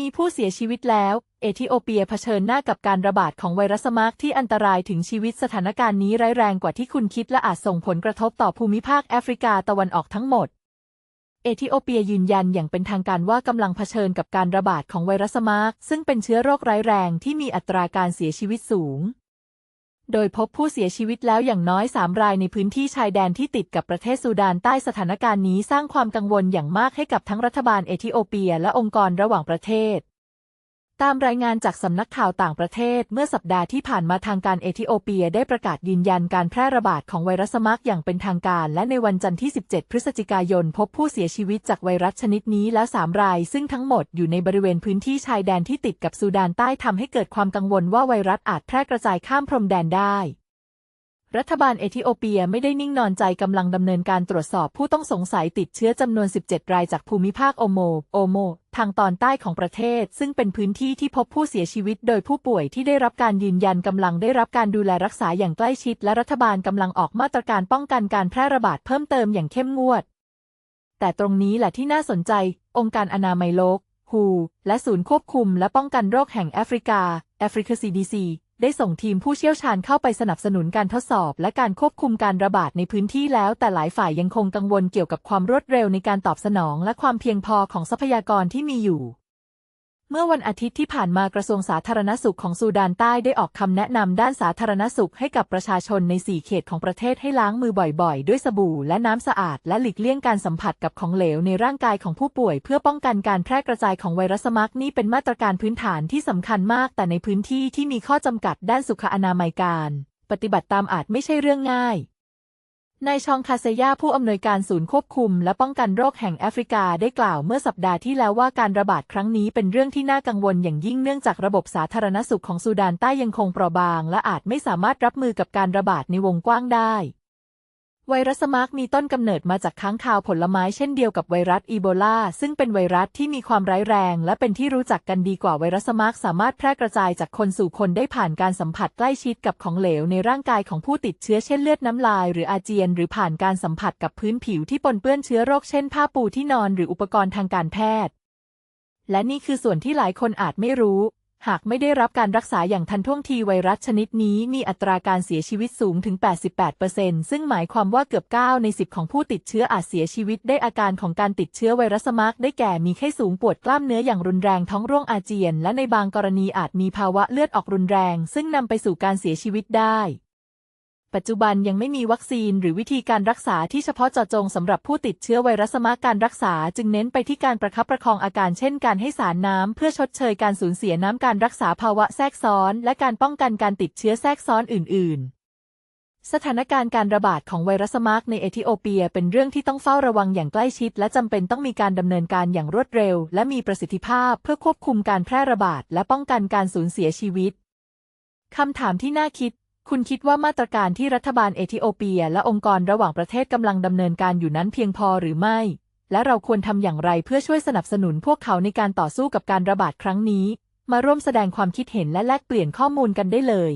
มีผู้เสียชีวิตแล้ว เอธิโอเปียเผชิญหน้ากับการระบาดของไวรัสมาร์กที่อันตรายถึงชีวิตสถานการณ์นี้ร้ายแรงกว่าที่คุณคิดและอาจส่งผลกระทบต่อภูมิภาคแอฟริกาตะวันออกทั้งหมด เอธิโอเปียยืนยันอย่างเป็นทางการว่ากำลังเผชิญกับการระบาดของไวรัสมาร์กซึ่งเป็นเชื้อโรคร้ายแรงที่มีอัตราการเสียชีวิตสูง โดยพบผู้เสียชีวิตแล้วอย่างน้อย 3 รายในพื้นที่ชายแดนที่ติดกับประเทศซูดานใต้สถานการณ์นี้สร้างความกังวลอย่างมากให้กับทั้งรัฐบาลเอธิโอเปียและองค์กรระหว่างประเทศ ตามรายงานจากสำนักข่าวต่างประเทศเมื่อสัปดาห์ที่ผ่านมาทางการเอธิโอเปียได้ประกาศยืนยันการแพร่ระบาดของไวรัสมักอย่างเป็นทางการ และในวันจันทร์ที่ 17 พฤศจิกายน พบผู้เสียชีวิตจากไวรัสชนิดนี้แล้ว 3 ราย ซึ่งทั้งหมดอยู่ในบริเวณพื้นที่ชายแดนที่ติดกับซูดานใต้ทำให้เกิดความกังวลว่าไวรัสอาจแพร่กระจายข้ามพรมแดนได้ รัฐบาลเอธิโอเปียไม่ได้นิ่งนอนใจกำลังดำเนินการตรวจสอบผู้ต้องสงสัยติดเชื้อจำนวน 17 รายจากภูมิภาคโอโม โอโม ทางตอนใต้ของประเทศ ซึ่งเป็นพื้นที่ที่พบผู้เสียชีวิตโดยผู้ป่วยที่ได้รับการยืนยันกำลังได้รับการดูแลรักษาอย่างใกล้ชิด และรัฐบาลกำลังออกมาตรการป้องกันการแพร่ระบาดเพิ่มเติมอย่างเข้มงวด แต่ตรงนี้แหละที่น่าสนใจ องค์การอนามัยโลก WHO และศูนย์ควบคุมและป้องกันโรคแห่งแอฟริกา แอฟริกา CDC ได้ส่งทีมผู้เชี่ยวชาญเข้าไปสนับสนุนการทดสอบ และการควบคุมการระบาดในพื้นที่แล้ว แต่หลายฝ่ายยังคงกังวลเกี่ยวกับความรวดเร็วในการตอบสนอง และความเพียงพอของทรัพยากรที่มีอยู่ เมื่อวันอาทิตย์ที่ผ่านมากระทรวงสาธารณสุขของซูดานใต้ได้ออกคำแนะนำด้านสาธารณสุขให้กับประชาชนใน 4 เขตของประเทศให้ล้างมือบ่อยๆ ด้วยสบู่และน้ำสะอาด และหลีกเลี่ยงการสัมผัสกับของเหลวในร่างกายของผู้ป่วย เพื่อป้องกันการแพร่กระจายของไวรัสมักนี่เป็นมาตรการพื้นฐานที่สำคัญมาก แต่ในพื้นที่ที่มีข้อจำกัดด้านสุขอนามัยการ ปฏิบัติตามอาจไม่ใช่เรื่องง่าย นายชองคาเซยาผู้อำนวยการศูนย์ควบคุม และป้องกันโรคแห่งแอฟริกาได้กล่าวเมื่อสัปดาห์ที่แล้วว่าการระบาดครั้งนี้เป็นเรื่องที่น่ากังวลอย่างยิ่งเนื่องจากระบบสาธารณสุขของซูดานใต้ยังคงเปราะบาง และอาจไม่สามารถรับมือกับการระบาดในวงกว้างได้ ไวรัสมาร์กมีต้นกำเนิดมาจากค้างคาวผลไม้เช่นเดียวกับไวรัสอีโบลาซึ่งเป็นไวรัสที่มีความร้ายแรง และเป็นที่รู้จักกันดีกว่าไวรัสมาร์กสามารถแพร่กระจายจากคนสู่คนได้ผ่านการสัมผัสใกล้ชิดกับของเหลวในร่างกายของผู้ติดเชื้อเช่นเลือดน้ำลาย หรืออาเจียน หรือผ่านการสัมผัสกับพื้นผิวที่ปนเปื้อนเชื้อโรคเช่นผ้าปูที่นอนหรืออุปกรณ์ทางการแพทย์ และนี่คือส่วนที่หลายคนอาจไม่รู้ หากไม่ได้รับการรักษาอย่างทันท่วงทีไวรัสชนิดนี้มีอัตราการเสียชีวิตสูงถึง 88%ซึ่งหมายความว่าเกือบ 9 ใน 10 ของผู้ติดเชื้ออาจเสียชีวิตได้อาการของการติดเชื้อไวรัสมาร์กได้แก่มีไข้สูงปวดกล้ามเนื้ออย่างรุนแรงท้องร่วงอาเจียน และในบางกรณีอาจมีภาวะเลือดออกรุนแรง ซึ่งนำไปสู่การเสียชีวิตได้ ปัจจุบันยังไม่มีวัคซีนหรือวิธีการรักษาที่เฉพาะเจาะจงสำหรับผู้ติดเชื้อไวรัสมากการรักษา จึงเน้นไปที่การประคับประคองอาการเช่นการให้สารน้ำเพื่อชดเชยการสูญเสียน้ำการรักษาภาวะแทรกซ้อน และการป้องกันการติดเชื้อแทรกซ้อนอื่น ๆ สถานการณ์การระบาดของไวรัสมาร์กในเอธิโอเปีย เป็นเรื่องที่ต้องเฝ้าระวังอย่างใกล้ชิด และจำเป็นต้องมีการดำเนินการอย่างรวดเร็ว และมีประสิทธิภาพเพื่อควบคุมการแพร่ระบาด และป้องกันการสูญเสียชีวิตคำถามที่น่าคิด คุณคิดว่ามาตรการที่รัฐบาลเอธิโอเปีย และองค์กรระหว่างประเทศกำลังดำเนินการอยู่นั้นเพียงพอหรือไม่ และเราควรทำอย่างไรเพื่อช่วยสนับสนุนพวกเขาในการต่อสู้กับการระบาดครั้งนี้ มาร่วมแสดงความคิดเห็นและแลกเปลี่ยนข้อมูลกันได้เลย